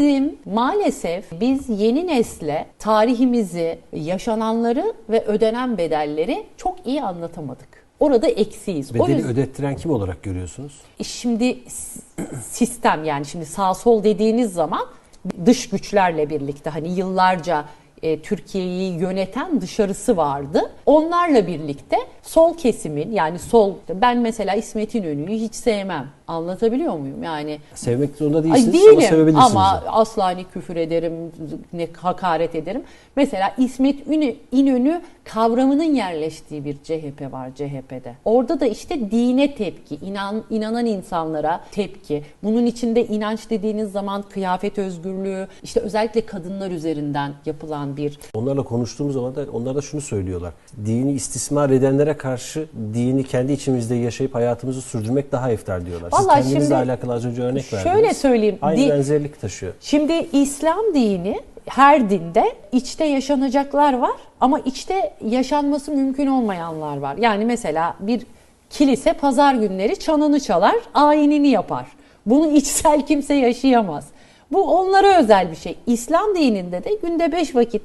Bizim maalesef biz yeni nesle tarihimizi, yaşananları ve ödenen bedelleri çok iyi anlatamadık. Orada eksiyiz. O Bedeli yüzden ödettiren kim olarak görüyorsunuz? şimdi s- sistem yani şimdi sağ sol dediğiniz zaman dış güçlerle birlikte hani yıllarca e, Türkiye'yi yöneten dışarısı vardı. Onlarla birlikte sol kesimin yani sol ben mesela İsmet İnönü'yü hiç sevmem. Anlatabiliyor muyum? Yani Sevmek zorunda Ay değilsiniz değilim ama sevebilirsiniz. ama de. asla hani küfür ederim, ne hakaret ederim. Mesela İsmet Ünü- İnönü kavramının yerleştiği bir CHP var CHP'de. Orada da işte dine tepki, inan, inanan insanlara tepki. Bunun içinde inanç dediğiniz zaman kıyafet özgürlüğü, işte özellikle kadınlar üzerinden yapılan bir Onlarla konuştuğumuz zaman da onlar da şunu söylüyorlar. Dini istismar edenlere karşı dini kendi içimizde yaşayıp hayatımızı sürdürmek daha eftar diyorlar. Siz Vallahi kendinizle şimdi alakalı az önce örnek verdiniz. şöyle söyleyeyim, Aynı di- benzerlik taşıyor. Şimdi İslam dini her dinde içte yaşanacaklar var ama içte yaşanması mümkün olmayanlar var. Yani mesela bir kilise pazar günleri çanını çalar, ayinini yapar. Bunu içsel kimse yaşayamaz. Bu onlara özel bir şey. İslam dininde de günde beş vakit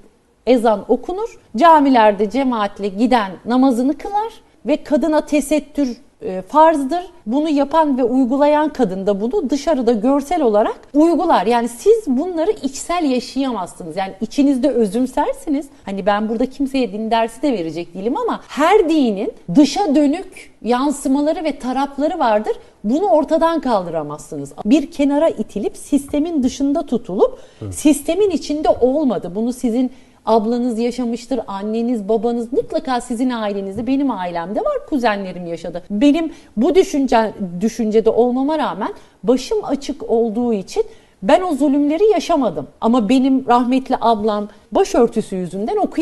ezan okunur. Camilerde cemaatle giden namazını kılar ve kadına tesettür e, farzdır. Bunu yapan ve uygulayan kadın da bunu dışarıda görsel olarak uygular. Yani siz bunları içsel yaşayamazsınız. Yani içinizde özümsersiniz. Hani ben burada kimseye din dersi de verecek değilim ama her dinin dışa dönük yansımaları ve tarafları vardır. Bunu ortadan kaldıramazsınız. Bir kenara itilip sistemin dışında tutulup sistemin içinde olmadı. Bunu sizin ablanız yaşamıştır, anneniz, babanız mutlaka sizin ailenizde, benim ailemde var, kuzenlerim yaşadı. Benim bu düşünce düşüncede olmama rağmen başım açık olduğu için ben o zulümleri yaşamadım. Ama benim rahmetli ablam başörtüsü yüzünden okuyamadı.